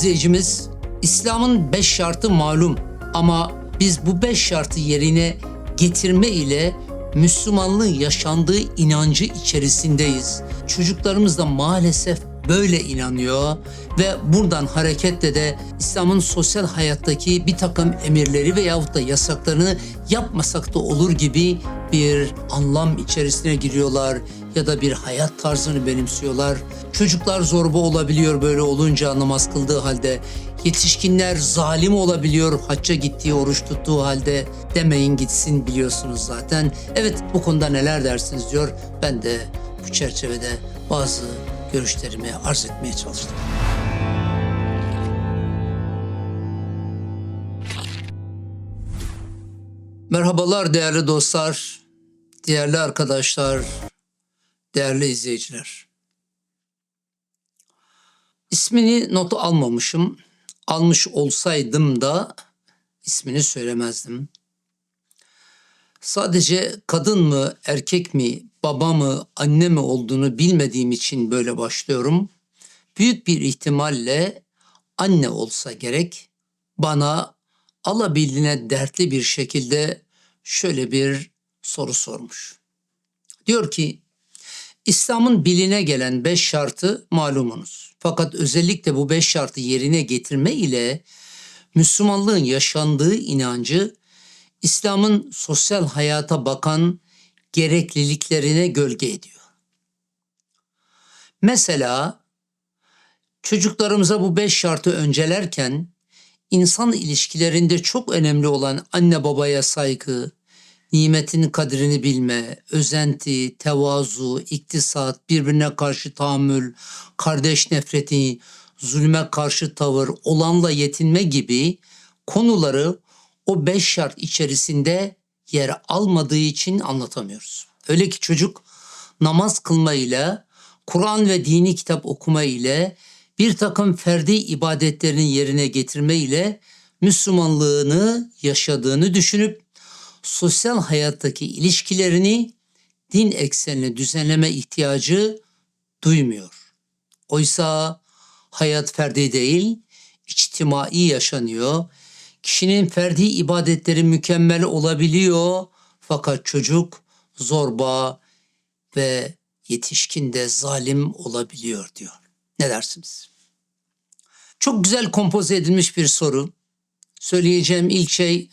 izleyicimiz, İslam'ın beş şartı malum ama biz bu beş şartı yerine getirme ile Müslümanlığın yaşandığı inancı içerisindeyiz. Çocuklarımız da maalesef böyle inanıyor ve buradan hareketle de İslam'ın sosyal hayattaki bir takım emirleri veyahut da yasaklarını yapmasak da olur gibi bir anlam içerisine giriyorlar ya da bir hayat tarzını benimsiyorlar. Çocuklar zorba olabiliyor böyle olunca namaz kıldığı halde. Yetişkinler zalim olabiliyor hacca gittiği, oruç tuttuğu halde. Demeyin gitsin biliyorsunuz zaten. Evet bu konuda neler dersiniz diyor. Ben de bu çerçevede bazı görüşlerimi arz etmeye çalıştım. Merhabalar değerli dostlar, değerli arkadaşlar, değerli izleyiciler. İsmini notu almamışım. Almış olsaydım da ismini söylemezdim. Sadece kadın mı, erkek mi, baba mı, anne mi olduğunu bilmediğim için böyle başlıyorum. Büyük bir ihtimalle anne olsa gerek. Bana alabildiğine dertli bir şekilde şöyle bir soru sormuş. Diyor ki İslam'ın biline gelen beş şartı malumunuz. Fakat özellikle bu beş şartı yerine getirme ile Müslümanlığın yaşandığı inancı İslam'ın sosyal hayata bakan gerekliliklerine gölge ediyor. Mesela çocuklarımıza bu beş şartı öncelerken insan ilişkilerinde çok önemli olan anne babaya saygı, nimetin kadrini bilme, özenti, tevazu, iktisat, birbirine karşı tahammül, kardeş nefreti, zulme karşı tavır, olanla yetinme gibi konuları o beş şart içerisinde yer almadığı için anlatamıyoruz. Öyle ki çocuk namaz kılma ile, Kur'an ve dini kitap okuma ile, bir takım ferdi ibadetlerini yerine getirme ile Müslümanlığını yaşadığını düşünüp sosyal hayattaki ilişkilerini din eksenine düzenleme ihtiyacı duymuyor. Oysa hayat ferdi değil, içtimai yaşanıyor. Kişinin ferdi ibadetleri mükemmel olabiliyor fakat çocuk zorba ve yetişkin de zalim olabiliyor diyor. Ne dersiniz? Çok güzel kompoze edilmiş bir soru. Söyleyeceğim ilk şey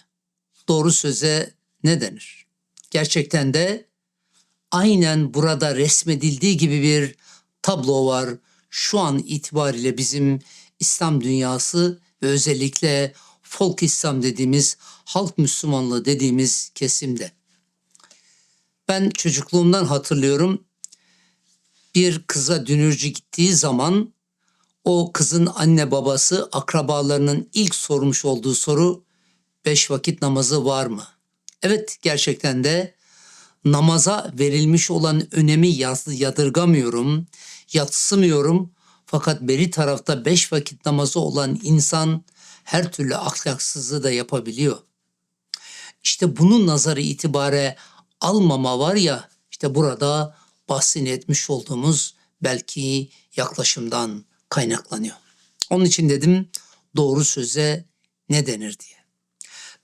doğru söze ne denir? Gerçekten de aynen burada resmedildiği gibi bir tablo var. Şu an itibariyle bizim İslam dünyası ve özellikle folk İslam dediğimiz, halk Müslümanlığı dediğimiz kesimde. Ben çocukluğumdan hatırlıyorum. Bir kıza dünürcü gittiği zaman o kızın anne babası akrabalarının ilk sormuş olduğu soru beş vakit namazı var mı? Evet gerçekten de namaza verilmiş olan önemi yadırgamıyorum, yatsımıyorum. Fakat beri tarafta beş vakit namazı olan insan her türlü ahlaksızlığı da yapabiliyor. İşte bunun nazarı itibare almama var ya işte burada bahsini etmiş olduğumuz belki yaklaşımdan kaynaklanıyor. Onun için dedim doğru söze ne denir diye.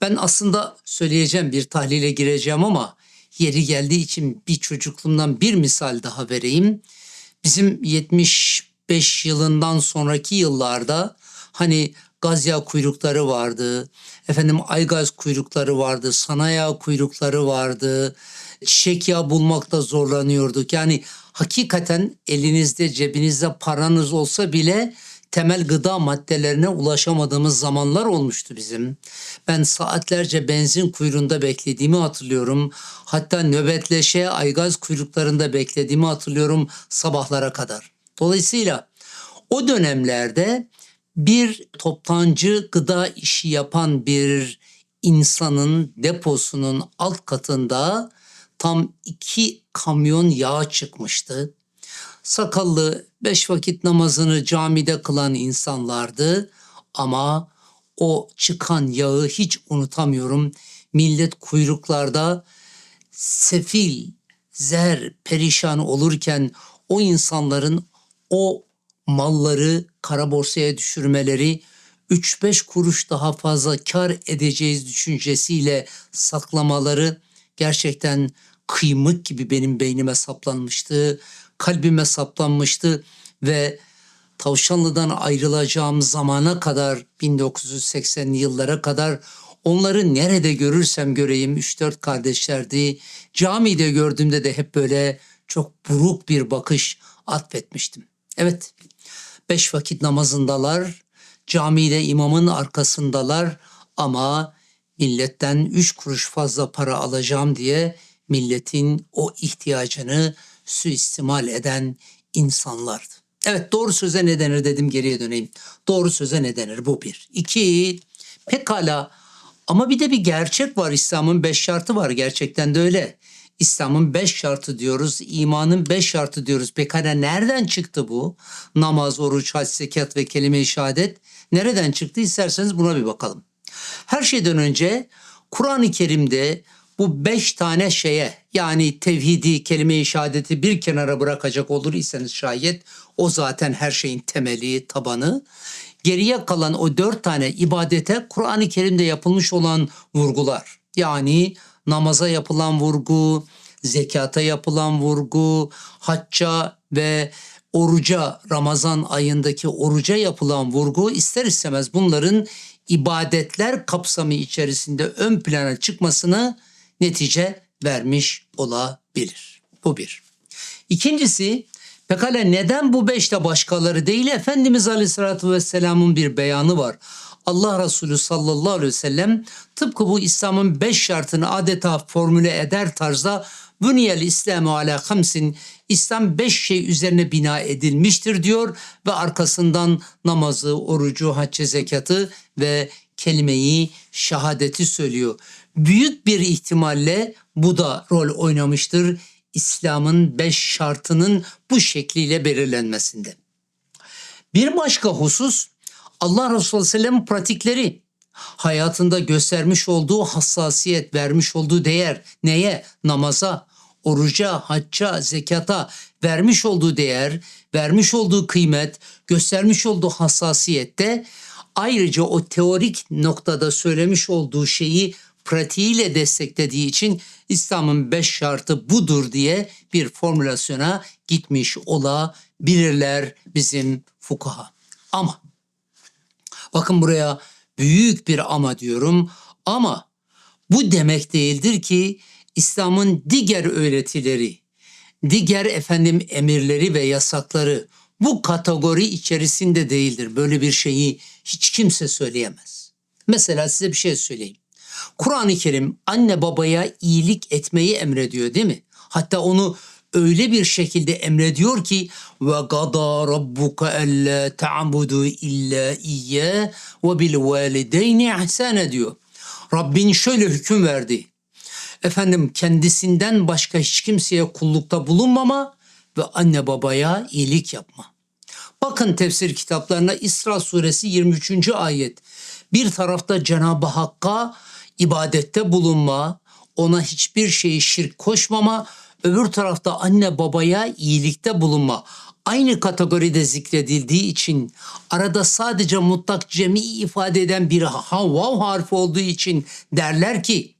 Ben aslında söyleyeceğim bir tahlile gireceğim ama yeri geldiği için bir çocukluğumdan bir misal daha vereyim. Bizim 75 yılından sonraki yıllarda hani gazya kuyrukları vardı, efendim aygaz kuyrukları vardı, sanaya kuyrukları vardı, çiçek yağı bulmakta zorlanıyorduk. Yani hakikaten elinizde cebinizde paranız olsa bile temel gıda maddelerine ulaşamadığımız zamanlar olmuştu bizim. Ben saatlerce benzin kuyruğunda beklediğimi hatırlıyorum. Hatta nöbetleşe aygaz kuyruklarında beklediğimi hatırlıyorum sabahlara kadar. Dolayısıyla o dönemlerde bir toptancı gıda işi yapan bir insanın deposunun alt katında tam iki kamyon yağ çıkmıştı. Sakallı beş vakit namazını camide kılan insanlardı ama o çıkan yağı hiç unutamıyorum. Millet kuyruklarda sefil, zer, perişan olurken o insanların o malları kara borsaya düşürmeleri, 3-5 kuruş daha fazla kar edeceğiz düşüncesiyle saklamaları gerçekten kıymık gibi benim beynime saplanmıştı, kalbime saplanmıştı ve Tavşanlı'dan ayrılacağım zamana kadar 1980'li yıllara kadar onları nerede görürsem göreyim 3-4 kardeşlerdi. Camide gördüğümde de hep böyle çok buruk bir bakış atfetmiştim. Evet, beş vakit namazındalar, camide imamın arkasındalar ama milletten üç kuruş fazla para alacağım diye milletin o ihtiyacını suistimal eden insanlardı. Evet doğru söze ne denir dedim geriye döneyim. Doğru söze ne denir bu bir. İki pekala ama bir de bir gerçek var İslam'ın beş şartı var gerçekten de öyle. İslam'ın beş şartı diyoruz, imanın beş şartı diyoruz. Pekala nereden çıktı bu? Namaz, oruç, hac, zekat ve kelime-i şehadet nereden çıktı isterseniz buna bir bakalım. Her şeyden önce Kur'an-ı Kerim'de bu beş tane şeye yani tevhidi, kelime-i şehadeti bir kenara bırakacak olur iseniz şayet o zaten her şeyin temeli, tabanı. Geriye kalan o dört tane ibadete Kur'an-ı Kerim'de yapılmış olan vurgular. Yani namaza yapılan vurgu, zekata yapılan vurgu, hacca ve oruca Ramazan ayındaki oruca yapılan vurgu ister istemez bunların ibadetler kapsamı içerisinde ön plana çıkmasını netice vermiş olabilir. Bu bir. İkincisi pekala neden bu beşte başkaları değil Efendimiz Aleyhisselatü Vesselam'ın bir beyanı var. Allah Resulü sallallahu aleyhi ve sellem tıpkı bu İslam'ın beş şartını adeta formüle eder tarzda Büniyel İslamu ala hamsin İslam beş şey üzerine bina edilmiştir diyor ve arkasından namazı, orucu, haccı, zekatı ve kelimeyi şehadeti söylüyor. Büyük bir ihtimalle bu da rol oynamıştır İslam'ın beş şartının bu şekliyle belirlenmesinde. Bir başka husus Allah Resulü Sellem pratikleri hayatında göstermiş olduğu hassasiyet, vermiş olduğu değer neye? Namaza, oruca, hacca, zekata vermiş olduğu değer, vermiş olduğu kıymet, göstermiş olduğu hassasiyette ayrıca o teorik noktada söylemiş olduğu şeyi pratiğiyle desteklediği için İslam'ın beş şartı budur diye bir formülasyona gitmiş olabilirler bizim fukaha. Ama bakın buraya büyük bir ama diyorum ama bu demek değildir ki İslam'ın diğer öğretileri, diğer efendim emirleri ve yasakları bu kategori içerisinde değildir. Böyle bir şeyi hiç kimse söyleyemez. Mesela size bir şey söyleyeyim. Kur'an-ı Kerim anne babaya iyilik etmeyi emrediyor değil mi? Hatta onu öyle bir şekilde emrediyor ki ve gada rabbuka alla ta'budu illa iyye ve bil valideyni ihsana diyor. Rabbin şöyle hüküm verdi. Efendim kendisinden başka hiç kimseye kullukta bulunmama ve anne babaya iyilik yapma. Bakın tefsir kitaplarına İsra suresi 23. ayet. Bir tarafta Cenab-ı Hakk'a ibadette bulunma, ona hiçbir şeyi şirk koşmama, öbür tarafta anne babaya iyilikte bulunma. Aynı kategoride zikredildiği için arada sadece mutlak cemi ifade eden bir vav harfi olduğu için derler ki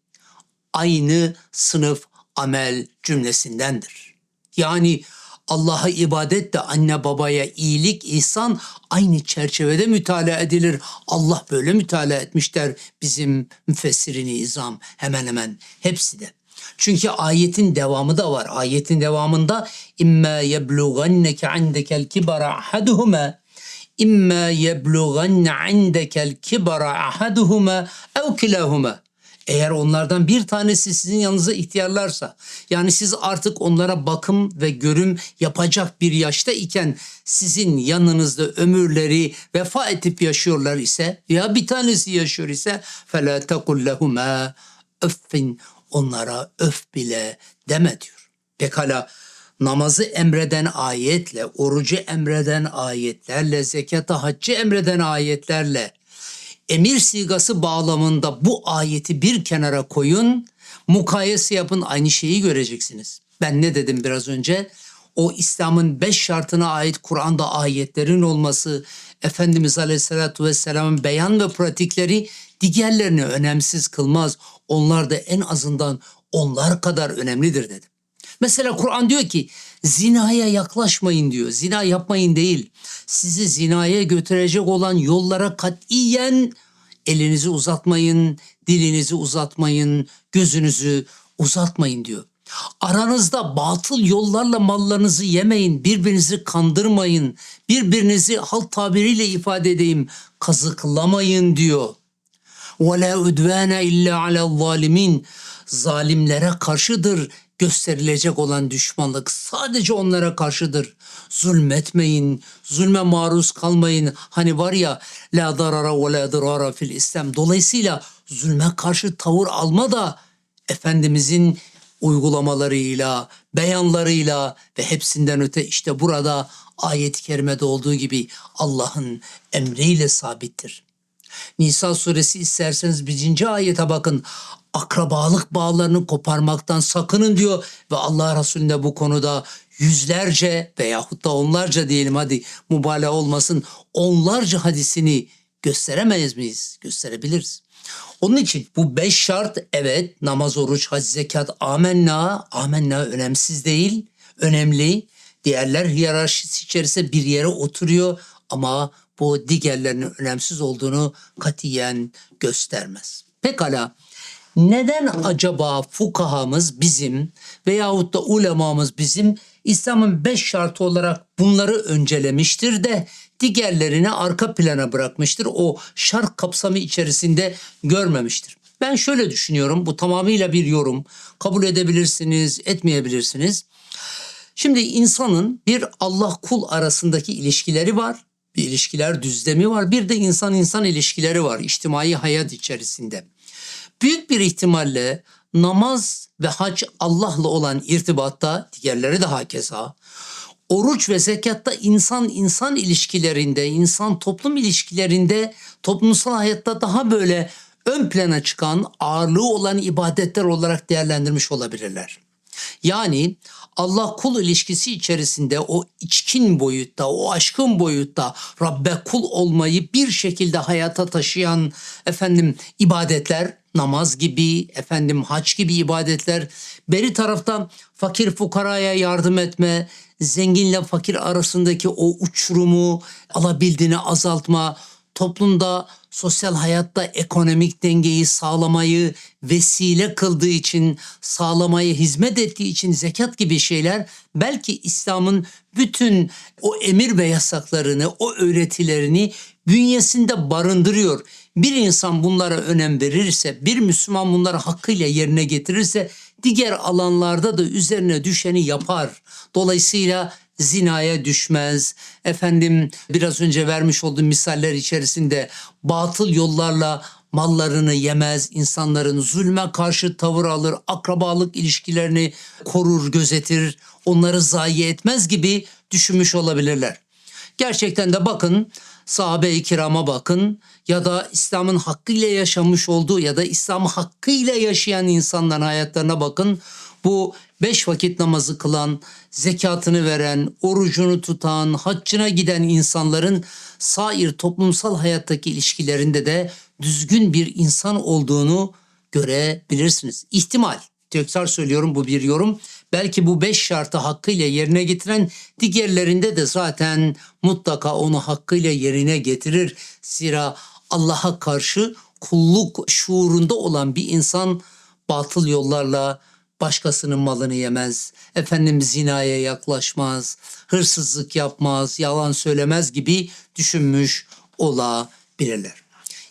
aynı sınıf amel cümlesindendir. Yani Allah'a ibadet de anne babaya iyilik, ihsan aynı çerçevede mütalaa edilir. Allah böyle mütalaa etmişler bizim müfessirini izam hemen hemen hepsi de. Çünkü ayetin devamı da var. Ayetin devamında imma yeblughanneke indekel kibara ahaduhuma imma yeblughanne indekel kibara ahaduhuma ev kilahuma eğer onlardan bir tanesi sizin yanınıza ihtiyarlarsa yani siz artık onlara bakım ve görüm yapacak bir yaşta iken sizin yanınızda ömürleri vefa edip yaşıyorlar ise ya bir tanesi yaşıyor ise فَلَا تَقُلْ لَهُمَا öffin onlara öf bile deme diyor. Pekala namazı emreden ayetle, orucu emreden ayetlerle, zekata haccı emreden ayetlerle emir sigası bağlamında bu ayeti bir kenara koyun, mukayese yapın aynı şeyi göreceksiniz. Ben ne dedim biraz önce? o İslam'ın beş şartına ait Kur'an'da ayetlerin olması, Efendimiz Aleyhisselatü Vesselam'ın beyan ve pratikleri diğerlerini önemsiz kılmaz. Onlar da en azından onlar kadar önemlidir dedi. Mesela Kur'an diyor ki zinaya yaklaşmayın diyor. Zina yapmayın değil. Sizi zinaya götürecek olan yollara katiyen elinizi uzatmayın, dilinizi uzatmayın, gözünüzü uzatmayın diyor. Aranızda batıl yollarla mallarınızı yemeyin, birbirinizi kandırmayın, birbirinizi halk tabiriyle ifade edeyim, kazıklamayın diyor ve la udvane illa ala. Zalimlere karşıdır gösterilecek olan düşmanlık sadece onlara karşıdır. Zulmetmeyin, zulme maruz kalmayın. Hani var ya la darara ve la dirara fil İslam. Dolayısıyla zulme karşı tavır alma da Efendimizin uygulamalarıyla, beyanlarıyla ve hepsinden öte işte burada ayet-i kerimede olduğu gibi Allah'ın emriyle sabittir. Nisa suresi isterseniz birinci ayete bakın. Akrabalık bağlarını koparmaktan sakının diyor ve Allah Resulü'nde bu konuda yüzlerce veyahut da onlarca diyelim hadi mübalağa olmasın onlarca hadisini gösteremeyiz miyiz? Gösterebiliriz. Onun için bu beş şart evet namaz, oruç, hac, zekat, amenna, amenna önemsiz değil, önemli. Diğerler hiyerarşisi içerisinde bir yere oturuyor ama bu diğerlerinin önemsiz olduğunu katiyen göstermez. Pekala neden acaba fukahamız bizim veyahut da ulemamız bizim İslam'ın beş şartı olarak bunları öncelemiştir de diğerlerini arka plana bırakmıştır. O şart kapsamı içerisinde görmemiştir. Ben şöyle düşünüyorum bu tamamıyla bir yorum kabul edebilirsiniz etmeyebilirsiniz. Şimdi insanın bir Allah kul arasındaki ilişkileri var. Bir ilişkiler düzlemi var. Bir de insan insan ilişkileri var içtimai hayat içerisinde. Büyük bir ihtimalle namaz ve hac Allah'la olan irtibatta diğerleri de hakeza. Oruç ve zekatta insan insan ilişkilerinde, insan toplum ilişkilerinde, toplumsal hayatta daha böyle ön plana çıkan, ağırlığı olan ibadetler olarak değerlendirmiş olabilirler. Yani Allah kul ilişkisi içerisinde o içkin boyutta, o aşkın boyutta Rabbe kul olmayı bir şekilde hayata taşıyan efendim ibadetler, namaz gibi, efendim haç gibi ibadetler, beri taraftan fakir fukaraya yardım etme, zenginle fakir arasındaki o uçurumu alabildiğini azaltma, toplumda sosyal hayatta ekonomik dengeyi sağlamayı vesile kıldığı için, sağlamayı hizmet ettiği için zekat gibi şeyler belki İslam'ın bütün o emir ve yasaklarını, o öğretilerini bünyesinde barındırıyor. Bir insan bunlara önem verirse, bir Müslüman bunları hakkıyla yerine getirirse diğer alanlarda da üzerine düşeni yapar. Dolayısıyla zinaya düşmez. Efendim biraz önce vermiş olduğum misaller içerisinde batıl yollarla mallarını yemez, insanların zulme karşı tavır alır, akrabalık ilişkilerini korur, gözetir, onları zayi etmez gibi düşünmüş olabilirler. Gerçekten de bakın sahabe-i kirama bakın ya da İslam'ın hakkıyla yaşamış olduğu ya da İslam'ı hakkıyla yaşayan insanların hayatlarına bakın. Bu beş vakit namazı kılan, zekatını veren, orucunu tutan, haccına giden insanların sair toplumsal hayattaki ilişkilerinde de düzgün bir insan olduğunu görebilirsiniz. İhtimal. Tekrar söylüyorum bu bir yorum. Belki bu beş şartı hakkıyla yerine getiren diğerlerinde de zaten mutlaka onu hakkıyla yerine getirir. Zira Allah'a karşı kulluk şuurunda olan bir insan batıl yollarla başkasının malını yemez, efendim zinaya yaklaşmaz, hırsızlık yapmaz, yalan söylemez gibi düşünmüş olabilirler.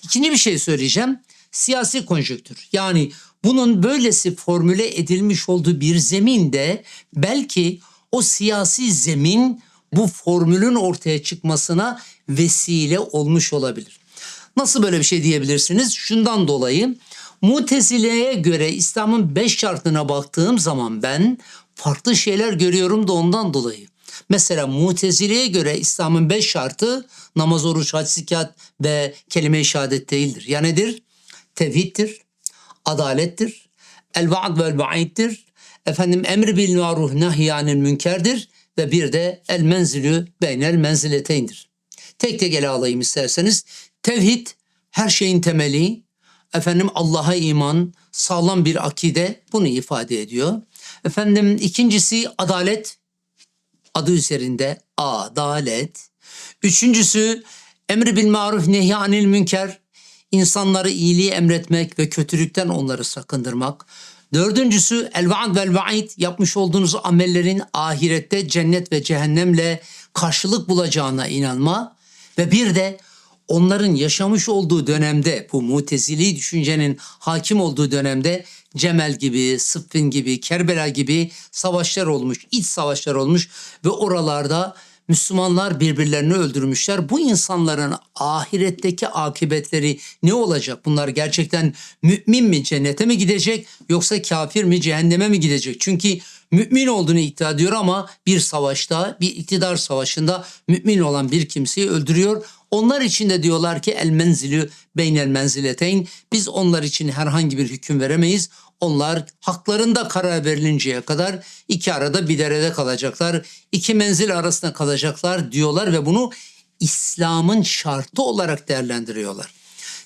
İkinci bir şey söyleyeceğim. Siyasi konjöktür. Yani bunun böylesi formüle edilmiş olduğu bir zeminde belki o siyasi zemin bu formülün ortaya çıkmasına vesile olmuş olabilir. Nasıl böyle bir şey diyebilirsiniz? Şundan dolayı Mutezile'ye göre İslam'ın beş şartına baktığım zaman ben farklı şeyler görüyorum da ondan dolayı. Mesela Mutezile'ye göre İslam'ın beş şartı namaz, oruç, hac, zikat ve kelime-i şehadet değildir. Ya nedir? Tevhiddir, adalettir, el vaad vel vaiddir, efendim emri bil maruf nahyanil münkerdir, ve bir de el menzilü beynel menzileteyndir. Tek tek ele alayım isterseniz. Tevhid her şeyin temeli. Efendim Allah'a iman, sağlam bir akide bunu ifade ediyor. Efendim ikincisi adalet. Adı üzerinde adalet. Üçüncüsü emri bil maruf nehy anil münker. İnsanları iyiliği emretmek ve kötülükten onları sakındırmak. Dördüncüsü el vaad vel vaid yapmış olduğunuz amellerin ahirette cennet ve cehennemle karşılık bulacağına inanma ve bir de onların yaşamış olduğu dönemde bu mutezili düşüncenin hakim olduğu dönemde Cemel gibi, Sıffin gibi, Kerbela gibi savaşlar olmuş, iç savaşlar olmuş ve oralarda Müslümanlar birbirlerini öldürmüşler. Bu insanların ahiretteki akıbetleri ne olacak? Bunlar gerçekten mümin mi cennete mi gidecek yoksa kafir mi cehenneme mi gidecek? Çünkü mümin olduğunu iddia ediyor ama bir savaşta, bir iktidar savaşında mümin olan bir kimseyi öldürüyor. Onlar için de diyorlar ki el menzilü beynel menzileteyn. Biz onlar için herhangi bir hüküm veremeyiz. Onlar haklarında karar verilinceye kadar iki arada bir derede kalacaklar. iki menzil arasında kalacaklar diyorlar ve bunu İslam'ın şartı olarak değerlendiriyorlar.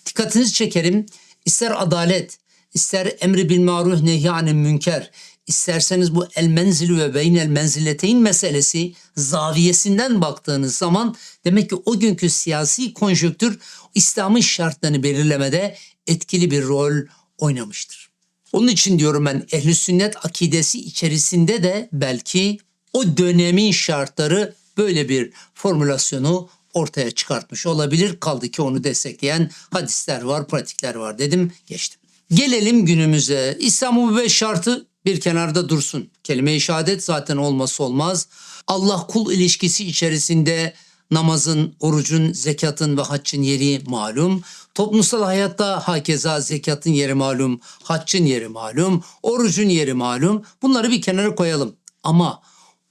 Dikkatinizi çekerim. İster adalet, ister emri bil maruf nehyanı münker, isterseniz bu el menzilü ve beynel menzileteyn meselesi zaviyesinden baktığınız zaman demek ki o günkü siyasi konjöktür İslam'ın şartlarını belirlemede etkili bir rol oynamıştır. Onun için diyorum ben ehli sünnet akidesi içerisinde de belki o dönemin şartları böyle bir formülasyonu ortaya çıkartmış olabilir. Kaldı ki onu destekleyen hadisler var, pratikler var dedim, geçtim. Gelelim günümüze. İslam'ın beş şartı bir kenarda dursun. Kelime-i şehadet zaten olması olmaz. Allah kul ilişkisi içerisinde namazın, orucun, zekatın ve haccın yeri malum. Toplumsal hayatta hakeza zekatın yeri malum, haccın yeri malum, orucun yeri malum. Bunları bir kenara koyalım. Ama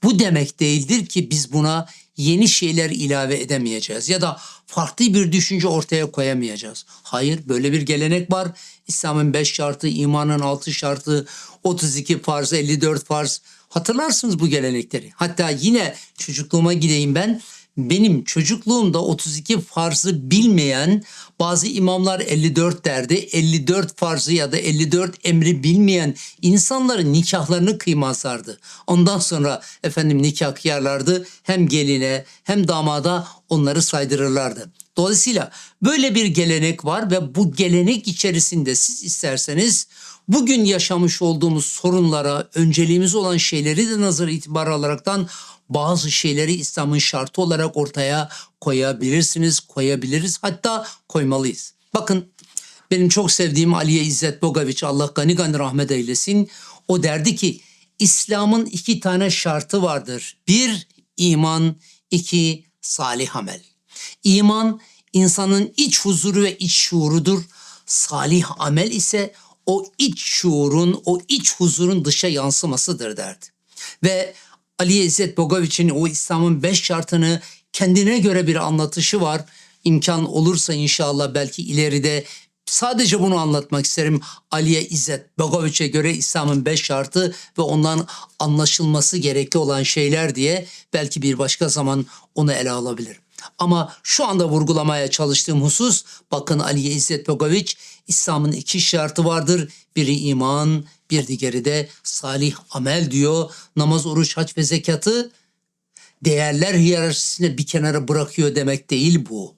bu demek değildir ki biz buna yeni şeyler ilave edemeyeceğiz ya da farklı bir düşünce ortaya koyamayacağız. Hayır böyle bir gelenek var. İslam'ın 5 şartı, imanın 6 şartı, 32 farz, 54 farz. Hatırlarsınız bu gelenekleri. Hatta yine çocukluğuma gideyim ben. Benim çocukluğumda 32 farzı bilmeyen bazı imamlar 54 derdi. 54 farzı ya da 54 emri bilmeyen insanların nikahlarını kıymazlardı. Ondan sonra efendim nikah kıyarlardı. Hem geline hem damada onları saydırırlardı. Dolayısıyla böyle bir gelenek var ve bu gelenek içerisinde siz isterseniz bugün yaşamış olduğumuz sorunlara önceliğimiz olan şeyleri de nazar itibar alaraktan bazı şeyleri İslam'ın şartı olarak ortaya koyabilirsiniz, koyabiliriz hatta koymalıyız. Bakın benim çok sevdiğim Aliye İzzet Bogaviç Allah gani gani rahmet eylesin. O derdi ki İslam'ın iki tane şartı vardır. Bir iman, iki salih amel. İman insanın iç huzuru ve iç şuurudur. Salih amel ise o iç şuurun, o iç huzurun dışa yansımasıdır derdi. Ve Ali İzzet Bogoviç'in o İslam'ın beş şartını kendine göre bir anlatışı var. İmkan olursa inşallah belki ileride sadece bunu anlatmak isterim. Aliye İzzet Bogoviç'e göre İslam'ın beş şartı ve ondan anlaşılması gerekli olan şeyler diye belki bir başka zaman onu ele alabilirim. Ama şu anda vurgulamaya çalıştığım husus bakın Aliye İzzet Bogoviç İslam'ın iki şartı vardır. Biri iman, bir diğeri de salih amel diyor. Namaz, oruç, hac ve zekatı değerler hiyerarşisine bir kenara bırakıyor demek değil bu.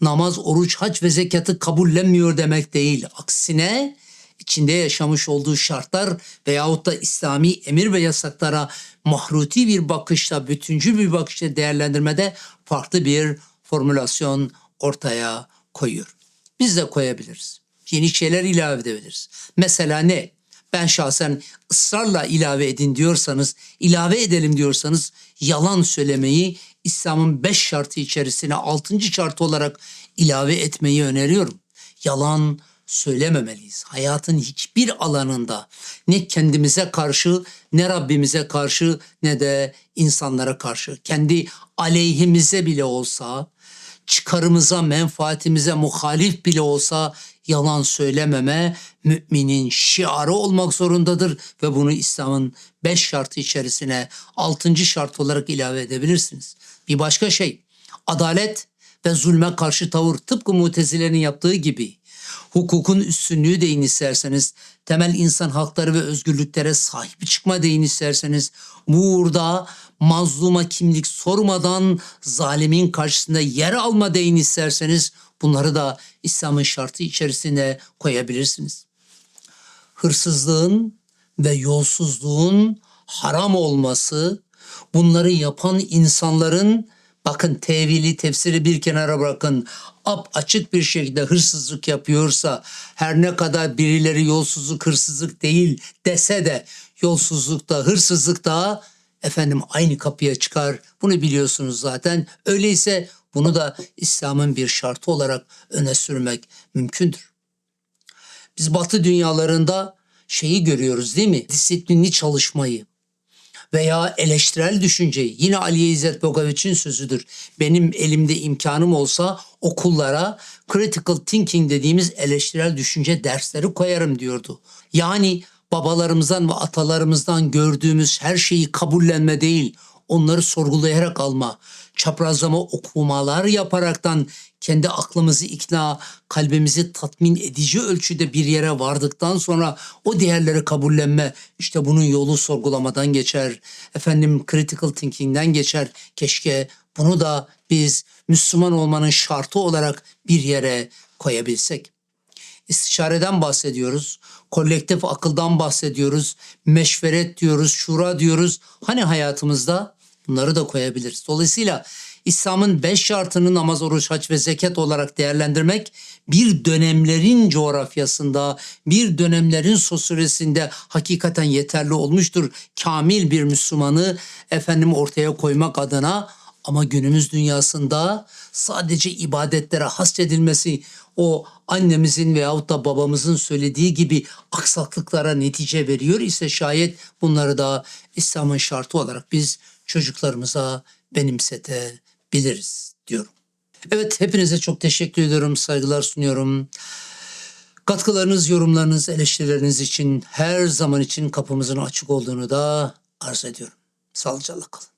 Namaz, oruç, hac ve zekatı kabullenmiyor demek değil. Aksine içinde yaşamış olduğu şartlar veyahut da İslami emir ve yasaklara mahruti bir bakışla, bütüncül bir bakışla değerlendirmede farklı bir formülasyon ortaya koyuyor. Biz de koyabiliriz. Yeni şeyler ilave edebiliriz. Mesela ne? Ben şahsen ısrarla ilave edin diyorsanız, ilave edelim diyorsanız yalan söylemeyi İslam'ın beş şartı içerisine altıncı şart olarak ilave etmeyi öneriyorum. Yalan söylememeliyiz. Hayatın hiçbir alanında ne kendimize karşı ne Rabbimize karşı ne de insanlara karşı kendi aleyhimize bile olsa çıkarımıza, menfaatimize muhalif bile olsa yalan söylememe müminin şiarı olmak zorundadır ve bunu İslam'ın beş şartı içerisine altıncı şart olarak ilave edebilirsiniz. Bir başka şey, adalet ve zulme karşı tavır tıpkı mutezilerin yaptığı gibi hukukun üstünlüğü deyin isterseniz, temel insan hakları ve özgürlüklere sahip çıkma deyin isterseniz, bu uğurda mazluma kimlik sormadan zalimin karşısında yer alma deyin isterseniz, bunları da İslam'ın şartı içerisine koyabilirsiniz. Hırsızlığın ve yolsuzluğun haram olması, bunları yapan insanların bakın tevili tefsiri bir kenara bırakın ap açık bir şekilde hırsızlık yapıyorsa her ne kadar birileri yolsuzluk hırsızlık değil dese de yolsuzlukta hırsızlıkta efendim aynı kapıya çıkar. Bunu biliyorsunuz zaten. Öyleyse bunu da İslam'ın bir şartı olarak öne sürmek mümkündür. Biz batı dünyalarında şeyi görüyoruz değil mi? Disiplinli çalışmayı veya eleştirel düşünceyi. Yine Ali İzzet Bogoviç'in sözüdür. Benim elimde imkanım olsa okullara critical thinking dediğimiz eleştirel düşünce dersleri koyarım diyordu. Yani babalarımızdan ve atalarımızdan gördüğümüz her şeyi kabullenme değil, onları sorgulayarak alma, çaprazlama okumalar yaparaktan kendi aklımızı ikna, kalbimizi tatmin edici ölçüde bir yere vardıktan sonra o değerleri kabullenme, işte bunun yolu sorgulamadan geçer. Efendim critical thinking'den geçer. Keşke bunu da biz Müslüman olmanın şartı olarak bir yere koyabilsek istişareden bahsediyoruz. Kolektif akıldan bahsediyoruz. Meşveret diyoruz, şura diyoruz. Hani hayatımızda bunları da koyabiliriz. Dolayısıyla İslam'ın beş şartını namaz, oruç, hac ve zekat olarak değerlendirmek bir dönemlerin coğrafyasında, bir dönemlerin sosyolojisinde hakikaten yeterli olmuştur. Kamil bir Müslümanı efendim ortaya koymak adına ama günümüz dünyasında sadece ibadetlere hasredilmesi o annemizin veyahut da babamızın söylediği gibi aksaklıklara netice veriyor ise şayet bunları da İslam'ın şartı olarak biz çocuklarımıza benimsetebiliriz diyorum. Evet hepinize çok teşekkür ediyorum, saygılar sunuyorum. Katkılarınız, yorumlarınız, eleştirileriniz için her zaman için kapımızın açık olduğunu da arz ediyorum. Sağlıcakla kalın.